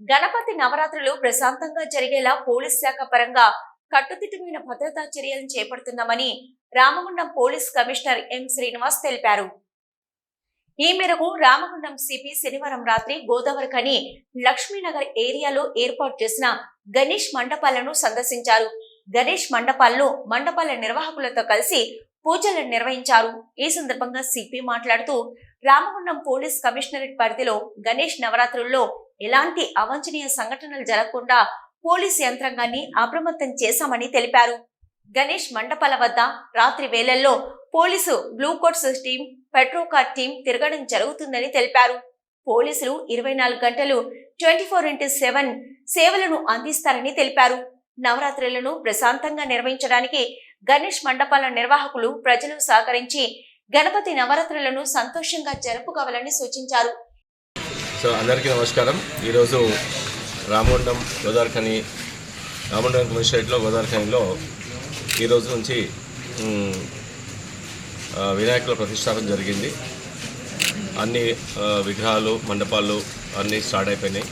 గణపతి నవరాత్రులు ప్రశాంతంగా జరిగేలా పోలీస్ శాఖ పరంగా కట్టుదిట్టమైన భద్రతా చర్యలను చేపడుతున్నామని Ramagundam police commissioner M Srinivas తెలిపారు. ఈ మేరకు రామగుండం సిపి శనివారం రాత్రి గోదావరికని లక్ష్మీనగర్ ఏరియాలో ఏర్పాటు చేసిన గణేష్ మండపాలను సందర్శించారు. గణేష్ మండపాలను మండపాల నిర్వాహకులతో కలిసి పూజలు నిర్వహించారు. ఈ సందర్భంగా సిపి మాట్లాడుతూ రామగుండం పోలీస్ కమిషనరేట్ పరిధిలో గణేష్ నవరాత్రుల్లో ఎలాంటి అవాంఛనీయ సంఘటనలు జరగకుండా పోలీస్ యంత్రాంగాన్ని అప్రమత్తం చేశామని తెలిపారు. గణేష్ మండపాల వద్ద రాత్రి వేళల్లో police blue coats team patrol car team తిరగడం జరుగుతుందని తెలిపారు. పోలీసులు ఇరవై నాలుగు గంటలు ట్వంటీ ఫోర్ ఇంటూ సెవెన్ సేవలను అందిస్తారని తెలిపారు. నవరాత్రులను ప్రశాంతంగా నిర్వహించడానికి గణేష్ మండపాల నిర్వాహకులు ప్రజలు సహకరించి గణపతి నవరాత్రులను సంతోషంగా జరుపుకోవాలని సూచించారు. సో అందరికీ నమస్కారం. ఈరోజు రామగుండం గోదావరిఖని రామగుండం కమిషనరేట్లో గోదావరిఖనిలో ఈరోజు నుంచి వినాయకుల ప్రతిష్టాపన జరిగింది. అన్ని విగ్రహాలు మండపాలు అన్నీ స్టార్ట్ అయిపోయినాయి.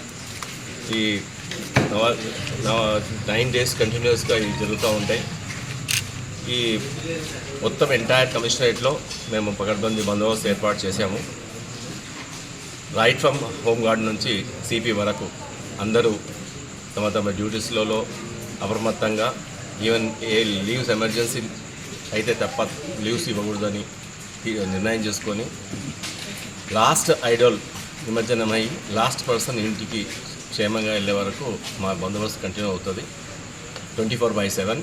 ఈ నైన్ డేస్ కంటిన్యూస్గా ఇవి జరుగుతూ ఉంటాయి. ఈ మొత్తం ఎంటైర్ కమిషనరేట్లో మేము పకడ్బందీ బందోబస్తు ఏర్పాటు చేశాము. రైట్ ఫ్రమ్ హోమ్ గార్డ్ నుంచి సిపి వరకు అందరూ తమ తమ డ్యూటీస్లలో అప్రమత్తంగా ఈవెన్ ఏ లీవ్స్ ఎమర్జెన్సీ అయితే తప్ప లీవ్స్ ఇవ్వకూడదని నిర్ణయం చేసుకొని లాస్ట్ ఐడల్ నిమజ్జనమై లాస్ట్ పర్సన్ ఇంటికి క్షేమంగా వెళ్ళే వరకు మా బందోబస్తు కంటిన్యూ అవుతుంది. ట్వంటీ ఫోర్ బై సెవెన్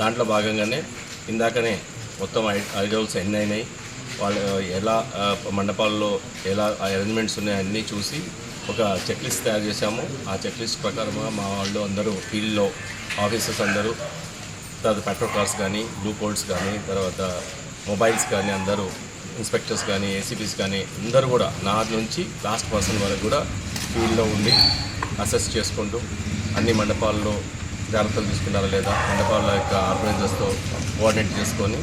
దాంట్లో భాగంగానే ఇందాకనే మొత్తం ఐడల్స్ ఎన్ని అయినాయి? వాళ్ళు ఎలా మండపాల్లో ఎలా అరేంజ్మెంట్స్ ఉన్నాయో అన్నీ చూసి ఒక చెక్ లిస్ట్ తయారు చేశాము. ఆ చెక్ లిస్ట్ ప్రకారంగా మా వాళ్ళు అందరూ ఫీల్డ్లో ఆఫీసర్స్ అందరూ తర్వాత పెట్రోల్ కార్స్ కానీ బ్లూ కోడ్స్ కానీ తర్వాత మొబైల్స్ కానీ అందరూ ఇన్స్పెక్టర్స్ కానీ ఏసీపీస్ కానీ అందరూ కూడా నా నుంచి లాస్ట్ పర్సన్ వరకు కూడా ఫీల్డ్లో ఉండి అసెస్ చేసుకుంటూ అన్ని మండపాల్లో జాగ్రత్తలు తీసుకున్నారా లేదా మండపాల యొక్క ఆర్గనైజర్స్తో కోఆర్డినేట్ చేసుకొని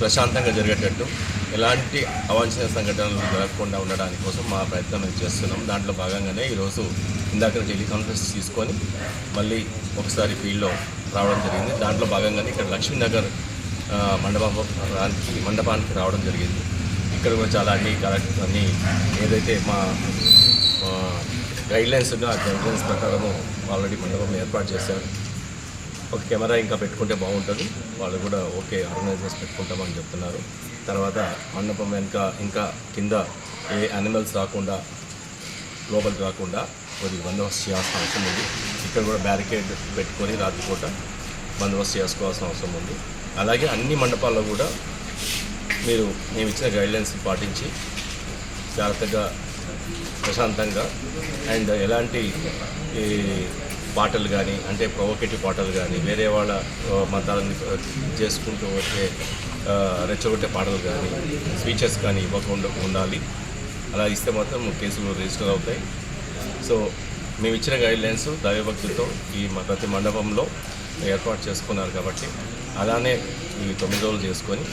ప్రశాంతంగా జరిగేటట్టు ఎలాంటి అవాంఛనీయ సంఘటనలు జరగకుండా ఉండడానికి కోసం మా ప్రయత్నం చేస్తున్నాం. దాంట్లో భాగంగానే ఈరోజు ఇందాక టెలికాన్ఫరెన్స్ తీసుకొని మళ్ళీ ఒకసారి ఫీల్డ్లో రావడం జరిగింది. దాంట్లో భాగంగానే ఇక్కడ లక్ష్మీనగర్ మండపానికి మండపానికి రావడం జరిగింది. ఇక్కడ కూడా చాలా అన్ని కరెక్ట్ అన్ని ఏదైతే మా గైడ్లైన్స్ ఉన్నాయో ఆ గైడ్లైన్స్ ప్రకారము ఆల్రెడీ మండపం ఏర్పాటు చేశారు. ఒక కెమెరా ఇంకా పెట్టుకుంటే బాగుంటుంది. వాళ్ళు కూడా ఓకే ఆర్గనైజర్స్ పెట్టుకుంటామని చెప్తున్నారు. తర్వాత మండపం వెనుక ఇంకా కింద ఏ యానిమల్స్ రాకుండా లోపలికి రాకుండా కొద్ది బందోబస్తు చేయాల్సిన అవసరం ఉంది. ఇక్కడ కూడా బ్యారికేడ్ పెట్టుకొని రాత్రిపూట బందోబస్తు చేసుకోవాల్సిన అవసరం ఉంది. అలాగే అన్ని మండపాల్లో కూడా మీరు మేము ఇచ్చిన గైడ్లైన్స్ పాటించి జాగ్రత్తగా ప్రశాంతంగా అండ్ ఎలాంటి ఈ పాటలు కానీ అంటే ప్రొవోకేటివ్ పాటలు కానీ వేరే వాళ్ళ మతాలని చేసుకుంటూ వచ్చే రెచ్చగొట్టే పాటలు కానీ స్పీచెస్ కానీ ఇవ్వకుండా ఉండాలి. అలా ఇస్తే మాత్రం కేసులు రిజిస్టర్ అవుతాయి. సో మేము ఇచ్చిన గైడ్లైన్స్ దైవభక్తితో ఈ ప్రతి మండపంలో ఏర్పాటు చేసుకున్నారు కాబట్టి అలానే ఈ తొమ్మిది రోజులు చేసుకొని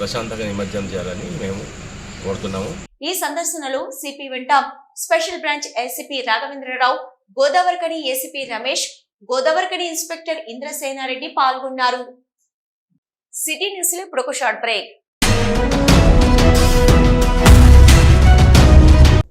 ప్రశాంతంగా నిమజ్జనం చేయాలని మేము కోరుతున్నాము. ఈ సందర్శనలో సిపి వెంట special branch ACP Raghavendra Rao Godavarikhani ACP Ramesh Godavarikhani inspector Indrasena Reddy పాల్గొన్నారు. సిటీ న్యూస్లో ఇప్పుడు ఒక షార్ట్ బ్రేక్.